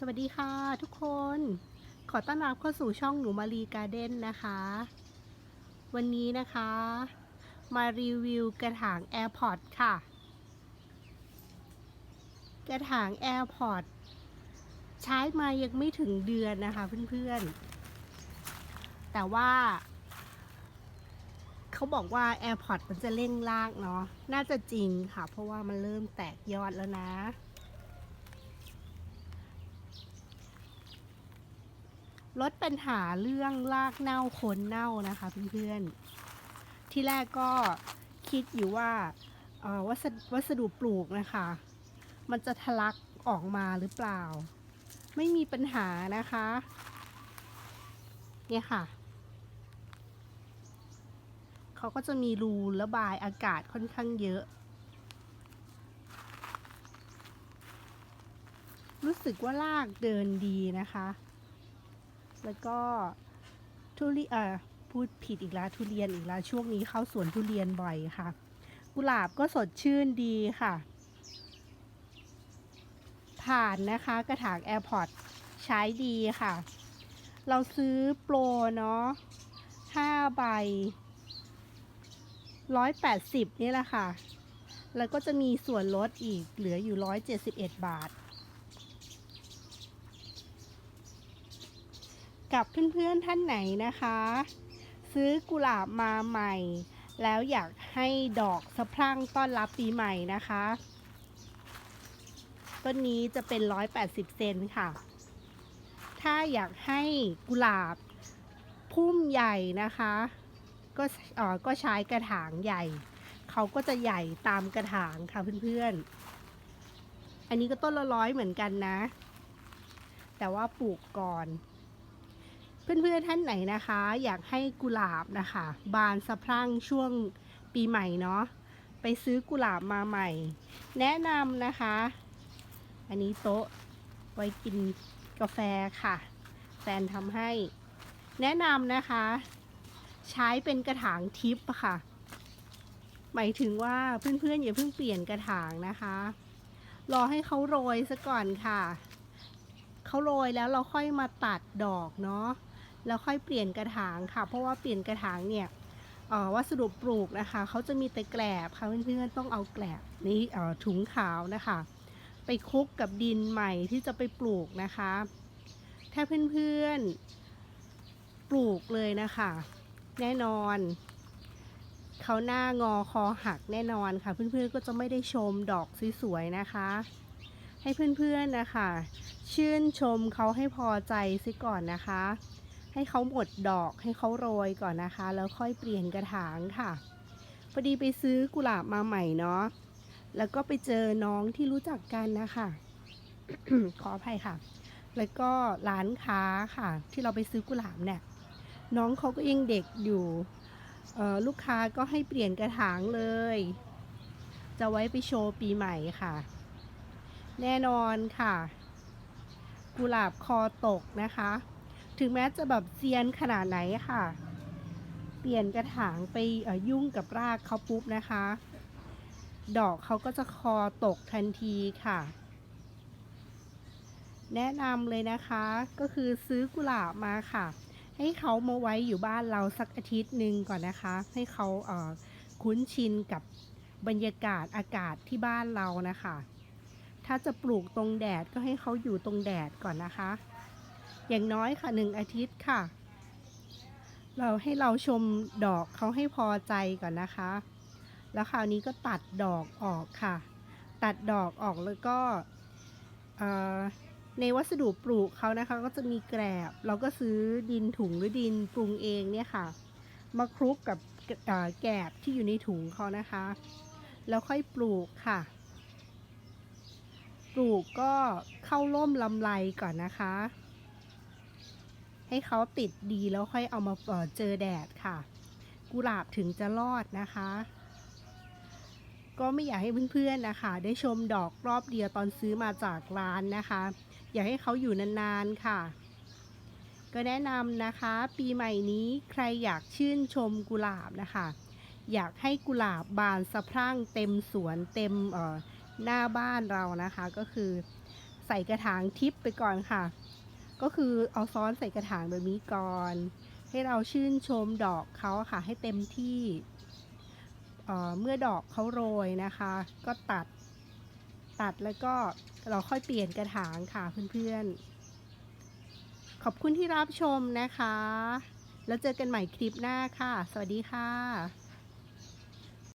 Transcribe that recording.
สวัสดีค่ะทุกคน ขอต้อนรับเข้าสู่ช่องหนูมารีการ์เด้นนะคะ วันนี้นะคะ มารีวิวกระถาง AirPod ค่ะ กระถาง AirPod ใช้มายังไม่ถึงเดือนนะคะเพื่อนๆ แต่ว่า เขาบอกว่า AirPod มันจะเร่งลากเนาะ น่าจะจริงค่ะ เพราะว่ามันเริ่มแตกยอดแล้วนะ ลดปัญหาเรื่องรากเน่าโคนเน่านะคะเพื่อนๆ ที่แรกก็คิดอยู่ว่าวัสวัสดุปลูกนะคะ มันจะทะลักออกมาหรือเปล่า ไม่มีปัญหานะคะ เนี่ยค่ะ เขาก็จะมีรูระบายอากาศค่อนข้างเยอะ รู้สึกว่ารากเดินดีนะคะ แล้วก็ทุเรียนพูดผิดอีกแล้วทุเรียนอีกแล้วช่วงนี้เข้าสวนทุเรียนบ่อยค่ะ กุหลาบก็สดชื่นดีค่ะ ผ่านนะคะกระถาง AirPod ใช้ดีค่ะ เราซื้อโปรเนาะ5ใบ180นี่แหละค่ะ แล้วก็จะมีส่วนลดอีกเหลืออยู่171บาท กับเพื่อนๆท่านไหนนะคะ ซื้อกุหลาบมาใหม่ แล้วอยากให้ดอกสะพรั่งต้อนรับปีใหม่นะคะ ต้นนี้จะเป็น 180 เซนค่ะ ถ้าอยากให้กุหลาบพุ่มใหญ่นะคะ ก็เออก็ใช้กระถางใหญ่ เขาก็จะใหญ่ตามกระถางค่ะเพื่อนๆ อันนี้ก็ต้นละร้อยเหมือนกันนะ แต่ว่าปลูกก่อน เพื่อนๆท่านไหนนะคะ อยากให้กุหลาบนะคะ บานสะพรั่งช่วงปีใหม่เนาะไปซื้อกุหลาบมาใหม่ แนะนำนะคะ อันนี้โต๊ะไว้กินกาแฟค่ะ แฟนทำให้ แนะนำนะคะ ใช้เป็นกระถางทิปค่ะ หมายถึงว่าเพื่อนๆอย่าเพิ่งเปลี่ยนกระถางนะคะ รอให้เขาโรยซะก่อนค่ะเขาโรยแล้วเราค่อยมาตัดดอกเนาะ แล้วค่อยเปลี่ยนกระถางค่ะ เพราะว่าเปลี่ยนกระถางเนี่ยวัสดุปลูกนะคะเขาจะมีแต่แกลบค่ะเพื่อนๆต้องเอาแกลบนี่ถุงขาวนะคะ ไปคลุกกับดินใหม่ที่จะไปปลูกนะคะ ถ้าเพื่อนๆปลูกเลยนะคะ แน่นอนเขาหน้างอคอหักแน่นอนค่ะ เพื่อนๆก็จะไม่ได้ชมดอกสวยๆนะคะ ให้เพื่อนๆนะคะ ชื่นชมเขาให้พอใจซิก่อนนะคะ ให้เขาหมดดอกให้เขาโรยก่อนนะคะ แล้วค่อยเปลี่ยนกระถางค่ะพอดีไปซื้อกุหลาบมาใหม่เนาะแล้วก็ไปเจอน้องที่รู้จักกันนะคะขออภัยค่ะ แล้วก็ร้านค้าค่ะ ที่เราไปซื้อกุหลาบเนี่ยน้องเขาก็ยังเด็กอยู่ลูกค้าก็ให้เปลี่ยนกระถางเลย จะไว้ไปโชว์ปีใหม่ค่ะ แน่นอนค่ะ กุหลาบคอตกนะคะ ถึงแม้จะแบบเซียนขนาดไหนค่ะ เปลี่ยนกระถางไปยุ่งกับรากเขาปุ๊บนะคะ ดอกเขาก็จะคอตกทันทีค่ะ แนะนำเลยนะคะก็คือซื้อกุหลาบมาค่ะ ให้เขามาไว้อยู่บ้านเราสักอาทิตย์หนึ่งก่อนนะคะ ให้เขาเคุ้นชินกับบรรยากาศอากาศที่บ้านเรานะคะ ถ้าจะปลูกตรงแดดก็ให้เขาอยู่ตรงแดดก่อนนะคะ อย่างน้อยค่ะหนึ่งอาทิตย์ค่ะ เราให้เราชมดอกเขาให้พอใจก่อนนะคะ แล้วคราวนี้ก็ตัดดอกออกค่ะ ตัดดอกออกแล้วก็ในวัสดุปลูกเขานะคะ ก็จะมีแกลบเราก็ซื้อดินถุงหรือดินปรุงเองเนี่ยค่ะ มาคลุกกับแกลบที่อยู่ในถุงเขานะคะ แล้วค่อยปลูกค่ะ ปลูกก็เข้าร่มลำไรก่อนนะคะ ให้เขาติดดีแล้วค่อยเอามาเเจอแดดค่ะ กุหลาบถึงจะรอดนะคะ ก็ไม่อยากให้เพื่อนๆนะคะ ได้ชมดอกรอบเดียวตอนซื้อมาจากร้านนะคะ อยากให้เขาอยู่นานๆค่ะ ก็แนะนำนะคะ ปีใหม่นี้ใครอยากชื่นชมกุหลาบนะคะ อยากให้กุหลาบบานสะพรั่งเต็มสวนเต็มหน้าบ้านเรานะคะก็คือ ใส่กระถางทิปไปก่อนค่ะ ก็คือเอาซ้อนใส่กระถางแบบนี้ก่อน ให้เราชื่นชมดอกเขาค่ะ ให้เต็มที่เเมื่อดอกเขาโรยนะคะ ก็ตัดตัดแล้วก็เราค่อยเปลี่ยนกระถางค่ะเพื่อนๆ ขอบคุณที่รับชมนะคะ แล้วเจอกันใหม่คลิปหน้าค่ะ สวัสดีค่ะ